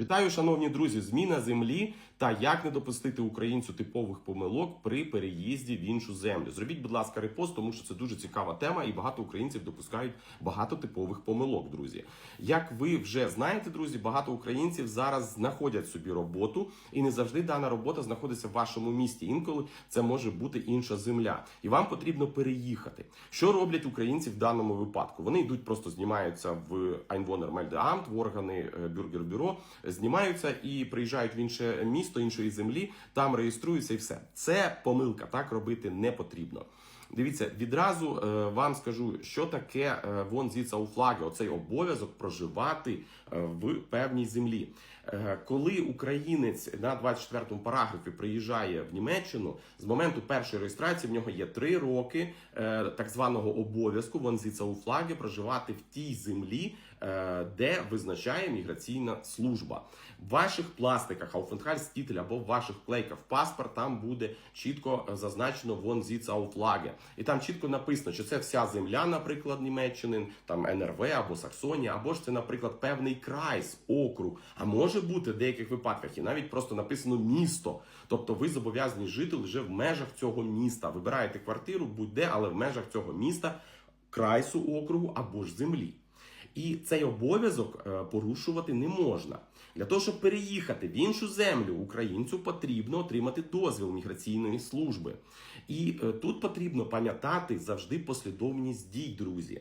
Вітаю, шановні друзі! Зміна землі та як не допустити українцю типових помилок при переїзді в іншу землю. Зробіть, будь ласка, репост, тому що це дуже цікава тема, і багато українців допускають багато типових помилок. Друзі, як ви вже знаєте, друзі, багато українців зараз знаходять собі роботу, і не завжди дана робота знаходиться в вашому місті. Інколи це може бути інша земля, і вам потрібно переїхати. Що роблять українці в даному випадку? Вони йдуть, просто знімаються в Einwohner Meldeamt, в органи Бюргер-бюро, знімаються і приїжджають в інше місто іншої землі, там реєструються і все. Це помилка. Так робити не потрібно. Дивіться, відразу е, вам скажу, що таке е, вон зіца у флаги, оцей обов'язок проживати е, в певній землі. Е, коли українець на 24-му параграфі приїжджає в Німеччину, з моменту першої реєстрації в нього є три роки е, так званого обов'язку вон у флаги проживати в тій землі, е, де визначає міграційна служба. В ваших пластиках, Aufenthaltstitel або в ваших клейках паспорт там буде чітко зазначено вон у флаги. І там чітко написано, що це вся земля, наприклад, Німеччини, там НРВ або Саксонія, або ж це, наприклад, певний крайс, округ. А може бути в деяких випадках і навіть просто написано місто. Тобто ви зобов'язані жити лише в межах цього міста. Вибираєте квартиру будь-де, але в межах цього міста, крайсу округу або ж землі. І цей обов'язок е, порушувати не можна. Для того, щоб переїхати в іншу землю, українцю потрібно отримати дозвіл міграційної служби. І е, тут потрібно пам'ятати завжди послідовність дій, друзі.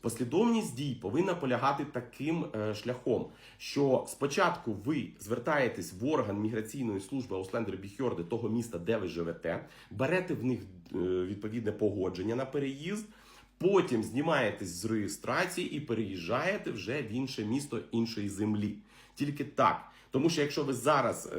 Послідовність дій повинна полягати таким е, шляхом, що спочатку ви звертаєтесь в орган міграційної служби Ауслендер Біхьорди того міста, де ви живете, берете в них е, відповідне погодження на переїзд. Потім знімаєтесь з реєстрації і переїжджаєте вже в інше місто іншої землі. Тільки так. Тому що якщо ви зараз е,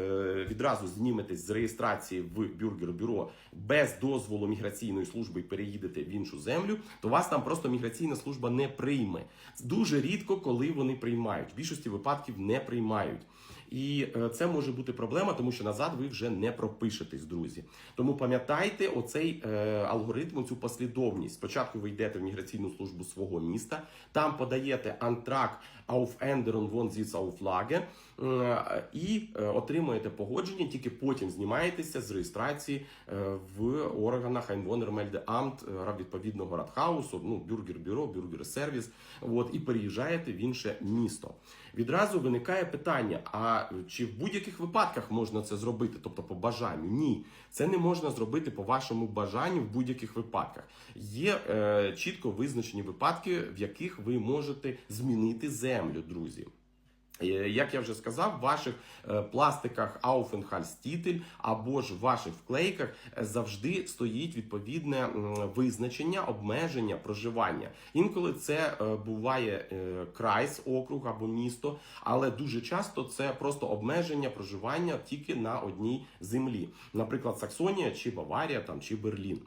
відразу зніметесь з реєстрації в бюргер-бюро без дозволу міграційної служби і переїдете в іншу землю, то вас там просто міграційна служба не прийме. Дуже рідко, коли вони приймають. В більшості випадків не приймають. І е, це може бути проблема, тому що назад ви вже не пропишетесь, друзі. Тому пам'ятайте оцей е, алгоритм, цю послідовність. Спочатку ви йдете в міграційну службу свого міста, там подаєте антрак auf Änderung von Sitz auf Lage е, і отримуєте погодження, тільки потім знімаєтеся з реєстрації в органах е, відповідного радхаусу, ну, бюргер-бюро, бюргер-сервіс, от, і переїжджаєте в інше місто. Відразу виникає питання: а чи в будь-яких випадках можна це зробити, тобто по бажанню? Ні, це не можна зробити по вашому бажанню в будь-яких випадках. Є е, чітко визначені випадки, в яких ви можете змінити землю, друзі. Е, Як я вже сказав, в ваших е, пластиках Aufenthaltstitel або ж в ваших вклейках е, завжди стоїть відповідне визначення обмеження проживання. Інколи це буває крайс, округ або місто, але дуже часто це просто обмеження проживання тільки на одній землі, наприклад, Саксонія чи Баварія там чи Берлін.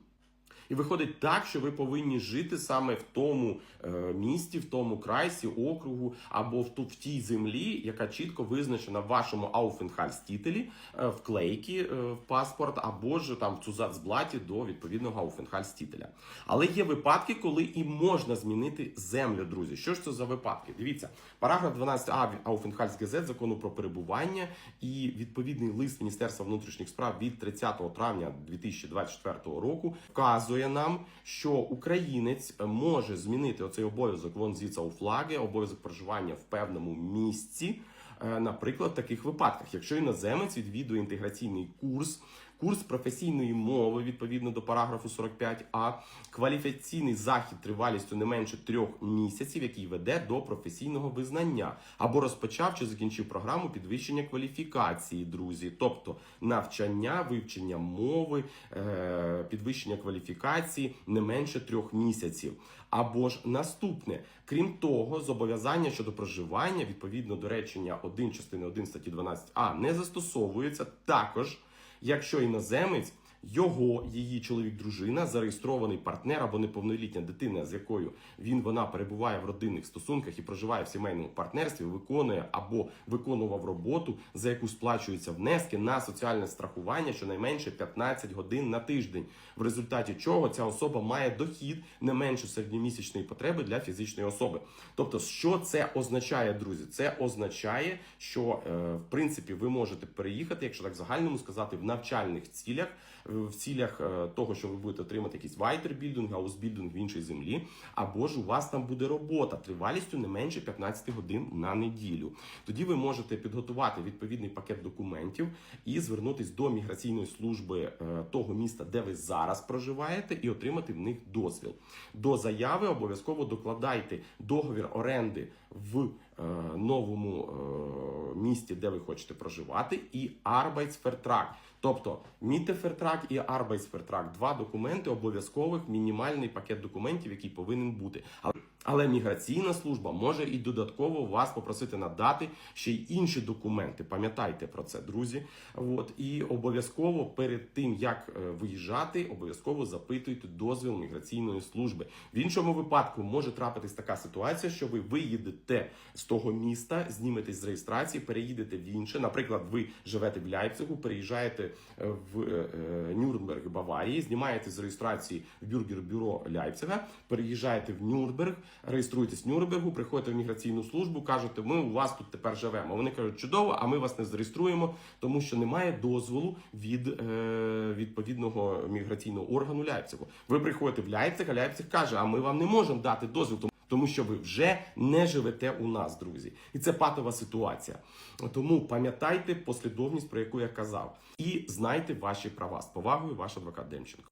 І виходить так, що ви повинні жити саме в тому е, місті, в тому крайсі, округу або в, в тій землі, яка чітко визначена в вашому Aufenthaltstitелі, е, вклейки е, в паспорт, або ж там в цузацблаті до відповідного Aufenthaltstiteля. Але є випадки, коли і можна змінити землю, друзі. Що ж це за випадки? Дивіться, параграф 12а Aufenthaltsgesetz закону про перебування і відповідний лист Міністерства внутрішніх справ від 30 травня 2024 року вказує нам, що українець може змінити оцей обов'язок вон зіца у флаги, обов'язок проживання в певному місці. Е, Наприклад, в таких випадках, якщо іноземець відвідує інтеграційний курс, курс професійної мови відповідно до параграфу 45а, кваліфікаційний захід тривалістю не менше трьох місяців, який веде до професійного визнання, або розпочав чи закінчив програму підвищення кваліфікації, друзі, тобто навчання, вивчення мови, е, підвищення кваліфікації не менше трьох місяців. Або ж наступне, крім того, зобов'язання щодо проживання відповідно до речення 1 частини 1 статті 12а не застосовується. Також, якщо іноземець його, її чоловік, дружина, зареєстрований партнер або неповнолітня дитина, з якою він вона перебуває в родинних стосунках і проживає в сімейному партнерстві, виконує або виконував роботу, за яку сплачуються внески на соціальне страхування щонайменше 15 годин на тиждень, в результаті чого ця особа має дохід не менше середньомісячної потреби для фізичної особи. Тобто, що це означає, друзі? Це означає, що е, в принципі ви можете переїхати, якщо так загальному сказати, в навчальних цілях, в цілях е, того, що ви будете отримати якийсь вайтербілдинг, гаусбілдинг в іншій землі, або ж у вас там буде робота тривалістю не менше 15 годин на неділю. Тоді ви можете підготувати відповідний пакет документів і звернутись до міграційної служби е, того міста, де ви зараз проживаєте, і отримати в них дозвіл. До заяви обов'язково докладайте договір оренди в е, новому місті, де ви хочете проживати, і Arbeitsvertrag. Тобто Мітефертрак і Arbeitsvertrag – два документи обов'язкових, мінімальний пакет документів, який повинен бути. Але міграційна служба може і додатково вас попросити надати ще й інші документи. Пам'ятайте про це, друзі. От і обов'язково перед тим як е, виїжджати, обов'язково запитуйте дозвіл міграційної служби. В іншому випадку може трапитись така ситуація, що ви виїдете з того міста, зніметесь з реєстрації, переїдете в інше. Наприклад, ви живете в Ляйпцигу, переїжджаєте в е, е, Нюрнберг, Баварії, знімаєте з реєстрації в бюргер-бюро Ляйпцига, переїжджаєте в Нюрнберг, реєструєтесь в Нюрнбергу, приходите в міграційну службу, кажете, ми у вас тут тепер живемо. Вони кажуть, чудово, а ми вас не зареєструємо, тому що немає дозволу від е, відповідного міграційного органу Ляйпцигу. Ви приходите в Ляйпциг, а Ляйпциг каже, а ми вам не можемо дати дозвіл. Тому- що ви вже не живете у нас, друзі, і це патова ситуація. Тому пам'ятайте послідовність, про яку я казав, і знайте ваші права з повагою, ваш адвокат Демченко.